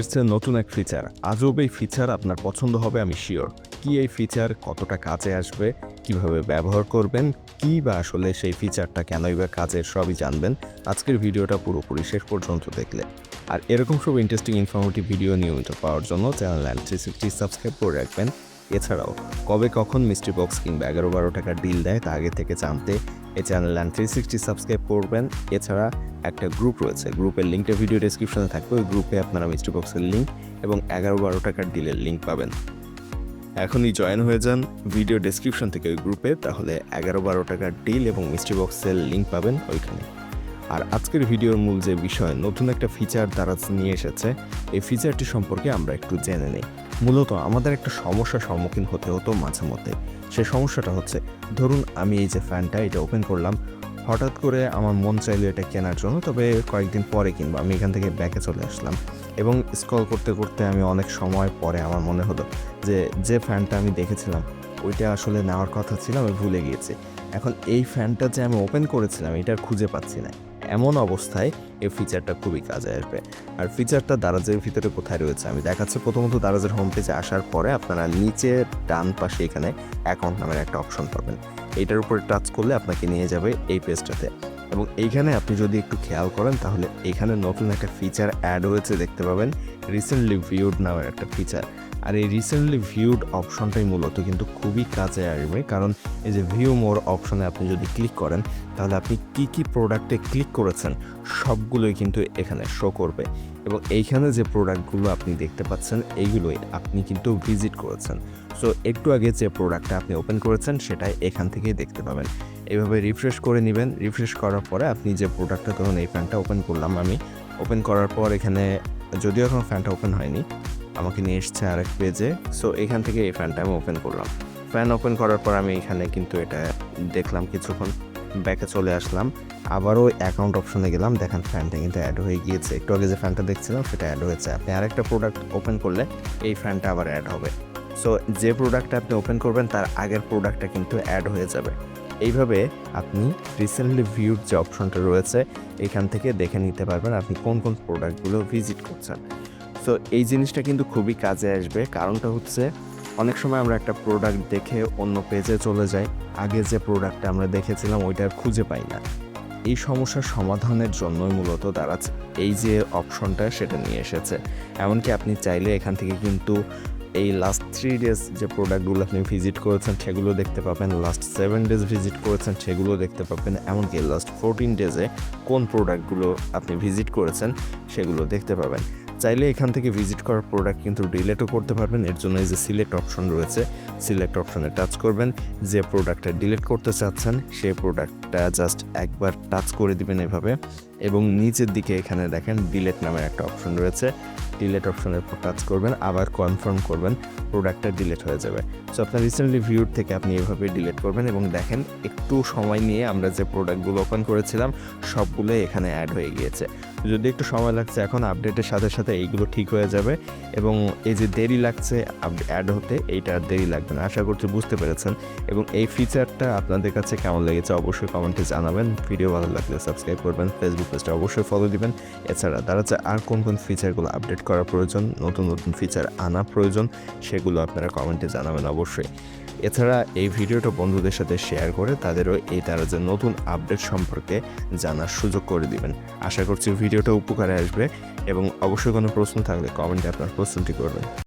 এসছে নতুন এক ফিচার আজব এই ফিচার আপনার পছন্দ হবে, আমি শিওর কি এই ফিচার কতটা কাজে আসবে, কীভাবে ব্যবহার করবেন, কি বা আসলে সেই ফিচারটা কেনই বা কাজের সবই জানবেন। আজকের ভিডিওটা পুরোপুরি শেষ পর্যন্ত দেখলে। আর এরকম সব ইন্টারেস্টিং ইনফরমেটিভ ভিডিও নিয়মিত পাওয়ার জন্য channel land three sixty subscribe করে রাখবেন। এছাড়াও, কবে কখন মিস্ট্রি বক্স কিংবা এগারো বারো টাকার ডিল দেয় তা আগে থেকে জানতে এই channel land three sixty subscribe করবেন। এছাড়া একটা গ্রুপ রয়েছে। গ্রুপের লিঙ্কটা ভিডিও ডেসক্রিপশনে থাকবে। ওই গ্রুপে আপনারা মিস্ট্রি বক্সের লিঙ্ক এবং এগারো বারো টাকার ডিলের লিঙ্ক পাবেন। এখনই জয়েন হয়ে যান ভিডিও ডেসক্রিপশন থেকে ওই গ্রুপে তাহলে এগারো বারো টাকার ডিল এবং মিস্ট্রি বক্সের লিঙ্ক পাবেন ওইখানে। আর আজকের ভিডিওর মূল যে বিষয়, নতুন একটা ফিচার তারা নিয়ে এসেছে। এই ফিচারটি সম্পর্কে আমরা একটু জেনে নিই। মূলত আমাদের একটা সমস্যার সম্মুখীন হতে হতো মাঝে মধ্যে। সে সমস্যাটা হচ্ছে। ধরুন আমি এই যে ফ্যানটা, এটা ওপেন করলাম, হঠাৎ করে আমার মন চাইলো এটা কেনার জন্য, তবে কয়েকদিন পরে কিনবো, আমি এখান থেকে ব্যাকে চলে আসলাম। এবং স্ক্রল করতে করতে আমি অনেক সময় পরে আমার মনে হলো যে যে ফ্যানটা আমি দেখেছিলাম, ওইটা আসলে নেওয়ার কথা ছিল, আমি ভুলে গিয়েছি। এখন এই ফ্যানটা যে আমি ওপেন করেছিলাম এটা খুঁজে পাচ্ছি না। এমন অবস্থায় এই ফিচারটা খুবই কাজে আসবে। আর ফিচারটা দারাজের ভিতরে কোথায় রয়েছে? আমি দেখাচ্ছি প্রথমত দারাজের হোম পেজে আসার পরে আপনারা নিচে ডান পাশে এখানে অ্যাকাউন্ট নামের একটা অপশন পাবেন। এটার উপরে টাচ করলে আপনাকে নিয়ে যাবে এই পেজটাতে এবং এইখানে আপনি যদি একটু খেয়াল করেন, তাহলে এখানে নতুন একটা ফিচার অ্যাড হয়েছে, দেখতে পাবেন। রিসেন্টলি ভিউড নামের একটা ফিচার আর এই রিসেন্টলি ভিউড অপশনটাই মূলত কিন্তু খুবই কাজে আসবে। কারণ এই যে ভিউ মোর অপশনে আপনি যদি ক্লিক করেন, তাহলে আপনি কি কি প্রোডাক্টে ক্লিক করেছেন, সবগুলোই কিন্তু এখানে শো করবে। এবং এইখানে যে প্রোডাক্টগুলো আপনি দেখতে পাচ্ছেন, এইগুলোই আপনি কিন্তু ভিজিট করেছেন। সো একটু আগে যে প্রোডাক্টটা আপনি ওপেন করেছেন, সেটাই এখান থেকেই দেখতে পাবেন। এইভাবে রিফ্রেশ করে নেবেন। রিফ্রেশ করার পরে আপনি যে প্রোডাক্টটা ধরুন এই ফ্যানটা ওপেন করলাম আমি ওপেন করার পর এখানে যদিও এখন ফ্যানটা ওপেন হয়নি, আমাকে নিয়ে এসছে আরেক পেজে সো এখান থেকে এই ফ্যানটা আমি ওপেন করলাম। ফ্যান ওপেন করার পর আমি এখানে কিন্তু এটা দেখলাম কিছুক্ষণ ব্যাকে চলে আসলাম। আবারও অ্যাকাউন্ট অপশনে গেলাম। দেখেন ফ্যানটা কিন্তু অ্যাড হয়ে গিয়েছে। একটু আগে যে ফ্যানটা দেখছিলাম, সেটা অ্যাড হয়েছে। আপনি আরেকটা প্রোডাক্ট ওপেন করলে এই ফ্যানটা আবার অ্যাড হবে। সো যে প্রোডাক্টটা আপনি ওপেন করবেন, তার আগের প্রোডাক্টটা কিন্তু অ্যাড হয়ে যাবে। এইভাবে আপনি রিসেন্টলি ভিউড যে অপশনটা রয়েছে, এখান থেকে দেখে নিতে পারবেন আপনি কোন কোন প্রোডাক্টগুলো ভিজিট করছেন। সো এই জিনিসটা কিন্তু খুবই কাজে আসবে। কারণটা হচ্ছে, অনেক সময় আমরা একটা প্রোডাক্ট দেখে অন্য পেজে চলে যাই। আগে যে প্রোডাক্টটা আমরা দেখেছিলাম, ওইটা আর খুঁজে পাই না। এই সমস্যার সমাধানের জন্যই মূলত তারা এই যে অপশনটা সেটা নিয়ে এসেছে। এমনকি আপনি চাইলে এখান থেকে কিন্তু এই লাস্ট থ্রি ডেজ যে প্রোডাক্টগুলো আপনি ভিজিট করেছেন, সেগুলো দেখতে পাবেন। লাস্ট সেভেন ডেজ ভিজিট করেছেন, সেগুলো দেখতে পাবেন। এমনকি লাস্ট ফোরটিন ডেজে কোন প্রোডাক্টগুলো আপনি ভিজিট করেছেন, সেগুলো দেখতে পাবেন। চাইলে এখান থেকে ভিজিট করার প্রোডাক্ট কিন্তু ডিলেটও করতে পারবেন। এর জন্য এই যে সিলেক্ট অপশন রয়েছে সিলেক্ট অপশনে টাচ করবেন। যে প্রোডাক্টটা ডিলিট করতে চাচ্ছেন সেই প্রোডাক্টটা জাস্ট একবার টাচ করে দিবেন এভাবে। এবং নিচের দিকে এখানে দেখেন ডিলেট নামের একটা অপশন রয়েছে। ডিলেট অপশনের উপর টাচ করবেন, আবার কনফার্ম করবেন প্রোডাক্টটা ডিলেট হয়ে যাবে। সো আপনার রিসেন্টলি ভিউড থেকে আপনি এভাবে ডিলেট করবেন এবং দেখেন একটু সময় নিয়ে আমরা যে প্রোডাক্টগুলো ওপেন করেছিলাম সবগুলোই এখানে অ্যাড হয়ে গিয়েছে। যদি একটু সময় লাগছে এখন আপডেটের সাথে সাথে এইগুলো ঠিক হয়ে যাবে এবং এই যে দেরি লাগছে অ্যাড হতে, এইটা আর দেরি লাগবে না। আশা করছি বুঝতে পেরেছেন এবং এই ফিচারটা আপনাদের কাছে কেমন লেগেছে অবশ্যই কমেন্টে জানাবেন। ভিডিও ভালো লাগলে সাবস্ক্রাইব করবেন পেজটা অবশ্যই ফলো দিবেন। এছাড়া তারা যে আর কোন কোন ফিচারগুলো আপডেট করা প্রয়োজন, নতুন নতুন ফিচার আনা প্রয়োজন, সেগুলো আপনারা কমেন্টে জানাবেন অবশ্যই। এছাড়া এই ভিডিওটা বন্ধুদের সাথে শেয়ার করে তাদেরও এই তারা যে নতুন আপডেট সম্পর্কে জানার সুযোগ করে দিবেন। আশা করছি ভিডিওটা উপকারে আসবে এবং অবশ্যই কোনো প্রশ্ন থাকলে কমেন্টে আপনার প্রশ্নটি করবেন।